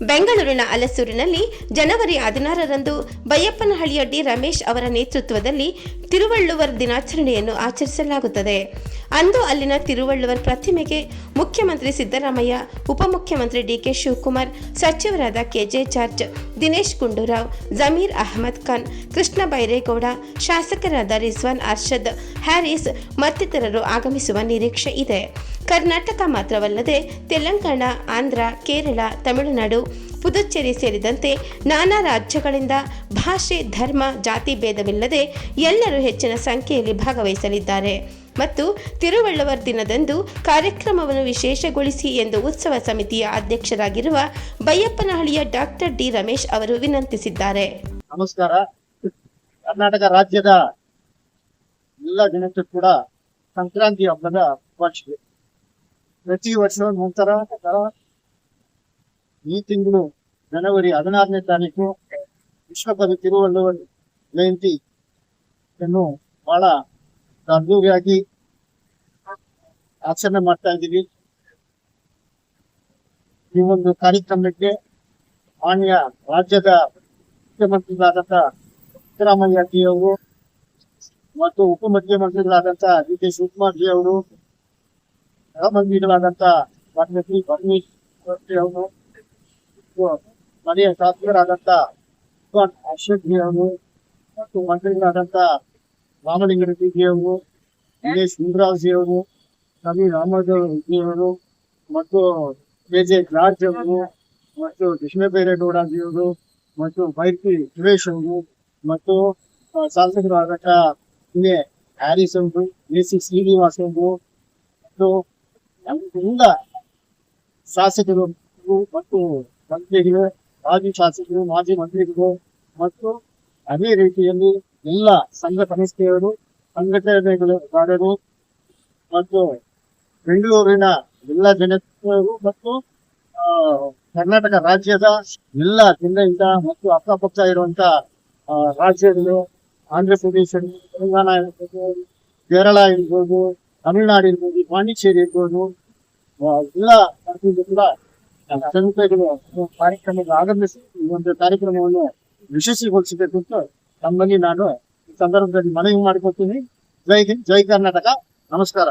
ಬೆಂಗಳೂರಿನ ಅಲಸೂರಿನಲ್ಲಿ ಜನವರಿ ಹದಿನಾರರಂದು ಬೈಯಪ್ಪನಹಳ್ಳಿಯ ಡಿ ರಮೇಶ್ ಅವರ ನೇತೃತ್ವದಲ್ಲಿ ತಿರುವಳ್ಳುವರ್ ದಿನಾಚರಣೆಯನ್ನು ಆಚರಿಸಲಾಗುತ್ತದೆ. ಅಂದು ಅಲ್ಲಿನ ತಿರುವಳ್ಳುವರ್ ಪ್ರತಿಮೆಗೆ ಮುಖ್ಯಮಂತ್ರಿ ಸಿದ್ದರಾಮಯ್ಯ, ಉಪಮುಖ್ಯಮಂತ್ರಿ ಡಿಕೆ ಶಿವಕುಮಾರ್, ಸಚಿವರಾದ ಕೆಜೆ ಜಾರ್ಜ್, ದಿನೇಶ್ ಗುಂಡೂರಾವ್, ಜಮೀರ್ ಅಹಮದ್ ಖಾನ್, ಕೃಷ್ಣ ಬೈರೇಗೌಡ, ಶಾಸಕರಾದ ರಿಜ್ವಾನ್ ಅರ್ಷದ್, ಹ್ಯಾರಿಸ್ ಮತ್ತಿತರರು ಆಗಮಿಸುವ ನಿರೀಕ್ಷೆ ಇದೆ. ಕರ್ನಾಟಕ ಮಾತ್ರವಲ್ಲದೆ ತೆಲಂಗಾಣ, ಆಂಧ್ರ, ಕೇರಳ, ತಮಿಳುನಾಡು, ಪುದುಚೇರಿ ಸೇರಿದಂತೆ ನಾನಾ ರಾಜ್ಯಗಳಿಂದ ಭಾಷೆ, ಧರ್ಮ, ಜಾತಿ ಭೇದವಿಲ್ಲದೆ ಎಲ್ಲರೂ ಹೆಚ್ಚಿನ ಸಂಖ್ಯೆಯಲ್ಲಿ ಭಾಗವಹಿಸಲಿದ್ದಾರೆ. ಮತ್ತು ತಿರುವಳ್ಳುವರ್ ದಿನದಂದು ಕಾರ್ಯಕ್ರಮವನ್ನು ವಿಶೇಷಗೊಳಿಸಿ ಎಂದು ಉತ್ಸವ ಸಮಿತಿಯ ಅಧ್ಯಕ್ಷರಾಗಿರುವ ಬೈಯಪ್ಪನಹಳ್ಳಿಯ ಡಾಕ್ಟರ್ ಡಿ ರಮೇಶ್ ಅವರು ವಿನಂತಿಸಿದ್ದಾರೆ. ನಮಸ್ಕಾರ. ಕರ್ನಾಟಕ ರಾಜ್ಯದ ಎಲ್ಲ ಜನಕ್ಕೂ ಕೂಡ ಸಂಕ್ರಾಂತಿ ಹಬ್ಬದ ಶುಭಾಶಯ. ಪ್ರತಿ ವರ್ಷ ನಂತರ ಈ ತಿಂಗಳು ಜನವರಿ ಹದಿನಾರನೇ ತಾರೀಕು ವಿಶ್ವಕವಿ ತಿರುವಳ್ಳುವರ್ ಜಯಂತಿಯನ್ನು ಬಹಳ ಅದ್ದೂರಿಯಾಗಿ ಆಚರಣೆ ಮಾಡ್ತಾ ಇದ್ದೀವಿ. ಈ ಒಂದು ಕಾರ್ಯಕ್ರಮಕ್ಕೆ ಮಾನ್ಯ ರಾಜ್ಯದ ಮುಖ್ಯಮಂತ್ರಿಗಳಾದಂತ ಸಿದ್ದರಾಮಯ್ಯ ಜಿ ಅವರು ಮತ್ತು ಉಪಮುಖ್ಯಮಂತ್ರಿಗಳಾದಂತ ಡಿ ಕೆ ಶಿವಕುಮಾರ್ ಜಿ ಅವರು ಮಂತ್ರಿಗಳಾದಂತ ಮಾನ್ಯ ಶ್ರೀ ಪರಮೇಶ್ವರ್ ಜಿ ಅವರು ಮತ್ತು ಮನೆಯ ಶಾಸಕರಾದಂತ ವಿದ್ವಾನ್ ಅಶೋಕ್ ಜಿ ಅವರು ಮತ್ತು ಮಂತ್ರಿಗಳಾದಂತ ರಾಮಲಿಂಗಾರೆಡ್ಡಿ ಜಿ ಅವರು ದಿನೇಶ್ ಗುಂಡೂರಾವ್ ಜಿ ಅವರು ನವೀನ್ ಅಹಮದ್ ಜಿ ಅವರು ಮತ್ತು ಕೆ ಜೆ ಜಾರ್ಜ್ ಅವರು ಮತ್ತು ಕೃಷ್ಣಬೈರೇಗೌಡ ಜಿ ಅವರು ಮತ್ತು ಮೈತ್ರಿ ಸುರೇಶ್ ಅವರು ಮತ್ತು ಆ, ಶಾಸಕರಾದಂತ ಇನ್ನೇ ಹ್ಯಾರಿಸ್ ಅವರು ಎ ಸಿ ಶ್ರೀನಿವಾಸ್ ಅವರು ಮತ್ತು ಎಲ್ಲ ಶಾಸಕರು ಮತ್ತು ಮಂತ್ರಿಗಳು, ಮಾಜಿ ಶಾಸಕರು, ಮಾಜಿ ಮಂತ್ರಿಗಳು ಮತ್ತು ಅದೇ ರೀತಿಯಲ್ಲಿ ಎಲ್ಲ ಸಂಘ ಸಂಸ್ಥೆಯವರು ಸಂಘಟನೆಗಳು ಮತ್ತು ಬೆಂಗಳೂರಿನ ಎಲ್ಲ ಜನರು ಮತ್ತು ಕರ್ನಾಟಕ ರಾಜ್ಯದ ಎಲ್ಲ ಜಿಲ್ಲೆಯಿಂದ ಮತ್ತು ಅಕ್ಕಪಕ್ಕ ಇರುವಂತ ರಾಜ್ಯಗಳು, ಆಂಧ್ರ ಪ್ರದೇಶ, ತೆಲಂಗಾಣ ಇರ್ಬೋದು, ಕೇರಳ ಇರ್ಬೋದು, ತಮಿಳುನಾಡು ಇರ್ಬೋದು, ಪಾಂಡಿಚೇರಿ ಇರ್ಬೋದು ಕೂಡ ಸಂಸ್ಥೆಗಳು ಕಾರ್ಯಕ್ರಮಕ್ಕೆ ಆಗಮಿಸಿ ಈ ಒಂದು ಕಾರ್ಯಕ್ರಮವನ್ನು ಯಶಸ್ವಿಗೊಳಿಸಬೇಕು ಅಂತ ತಮ್ಮಲ್ಲಿ ನಾನು ಈ ಸಂದರ್ಭದಲ್ಲಿ ಮನವಿ ಮಾಡಿಕೊಳ್ತೀನಿ. ಜೈ ಜೈ ಕರ್ನಾಟಕ. ನಮಸ್ಕಾರ.